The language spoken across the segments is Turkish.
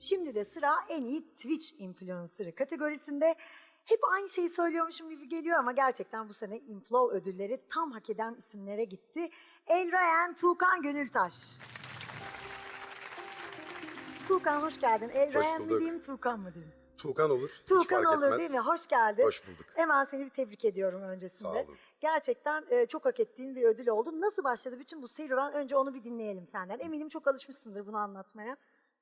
Şimdi de sıra en iyi Twitch influencer'ı kategorisinde. Hep aynı şeyi söylüyormuşum gibi geliyor ama gerçekten bu sene Inflow ödülleri tam hak eden isimlere gitti. Elrayan Tuğkan Gönültaş. Tuğkan hoş geldin. Elrayan mı bulduk. diyeyim, Tuğkan mı diyeyim? Tuğkan olur. Hiç Tuğkan fark olur etmez. değil mi? Hoş geldin. Hoş bulduk. Hemen seni bir tebrik ediyorum öncesinde. Sağ olun. Gerçekten e, çok hak ettiğin bir ödül oldu. Nasıl başladı bütün bu serüven? Önce onu bir dinleyelim senden. Eminim çok alışmışsındır bunu anlatmaya.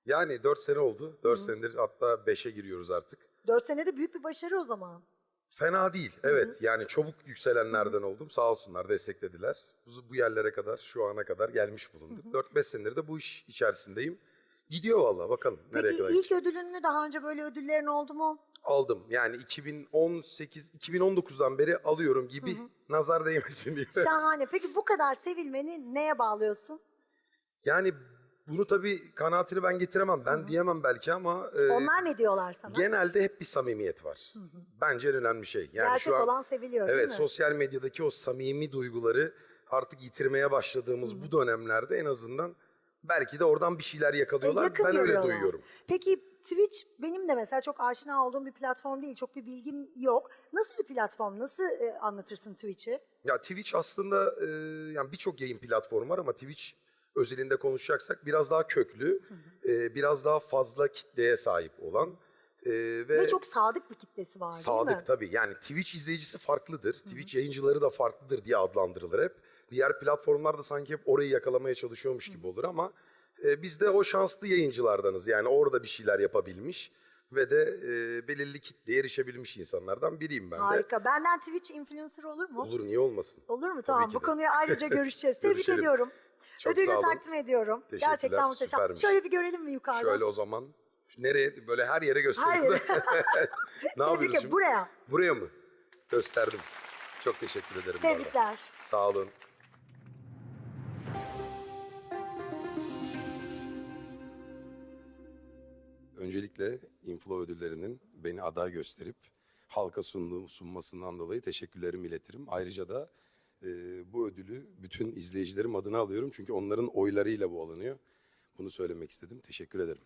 Yani 4 sene oldu. 4 senedir hatta 5'e giriyoruz artık. Dört senede büyük bir başarı o zaman. Fena değil. Evet yani çabuk yükselenlerden oldum. Sağ olsunlar desteklediler. Bu, bu yerlere kadar şu ana kadar gelmiş bulunduk. 4-5 senedir de bu iş içerisindeyim. Gidiyor valla bakalım nereye Peki kadar ilk gidecek. ödülün mü daha önce böyle ödüllerin oldu mu? Aldım. Yani 2018 2019'dan beri alıyorum gibi nazar değmesin diye. Şahane. Peki bu kadar sevilmeni neye bağlıyorsun? yani bunu tabii kanaatini ben getiremem. Ben diyemem belki ama e, Onlar ne diyorlar sana? genelde hep bir samimiyet var. Bence en önemli şey. Yani Gerçek şu an, olan seviliyor Evet değil mi? sosyal medyadaki o samimi duyguları artık yitirmeye başladığımız bu dönemlerde en azından belki de oradan bir şeyler yakalıyorlar. E, yakın ben öyle görüyorlar. duyuyorum. Peki Twitch benim de mesela çok aşina olduğum bir platform değil. Çok bir bilgim yok. Nasıl bir platform? Nasıl e, anlatırsın Twitch'i? Ya Twitch aslında e, yani birçok yayın platformu var ama Twitch özelinde konuşacaksak biraz daha köklü, e, biraz daha fazla kitleye sahip olan e, ve, Ve çok sadık bir kitlesi var değil mi? sadık tabii. Yani Twitch izleyicisi farklıdır. Twitch yayıncıları da farklıdır diye adlandırılır hep. Diğer platformlar da sanki hep orayı yakalamaya çalışıyormuş gibi olur ama e, biz de o şanslı yayıncılardanız. Yani orada bir şeyler yapabilmiş ve de e, belirli kitleye erişebilmiş insanlardan biriyim ben de. Harika. Benden Twitch influencer olur mu? Olur niye olmasın? Olur mu? Tabii Tamam. Bu de. konuyu ayrıca görüşeceğiz. Tebrik ediyorum. Çok Ödülünü sağ olun. takdim ediyorum. Teşekkürler, Gerçekten muhteşem. süpermiş. Şöyle bir görelim mi yukarıdan? Şöyle o zaman nereye böyle her yere göstereyim. Hayır. ne yapıyoruz şimdi? Buraya. Buraya mı? Gösterdim. Çok teşekkür ederim. bu arada. Tebrikler. Sağ olun. Öncelikle Inflo ödüllerinin beni aday gösterip halka sunduğum sunmasından dolayı teşekkürlerimi iletirim. Ayrıca da e, bu ödülü bütün izleyicilerim adına alıyorum çünkü onların oylarıyla bu alınıyor. Bunu söylemek istedim. Teşekkür ederim.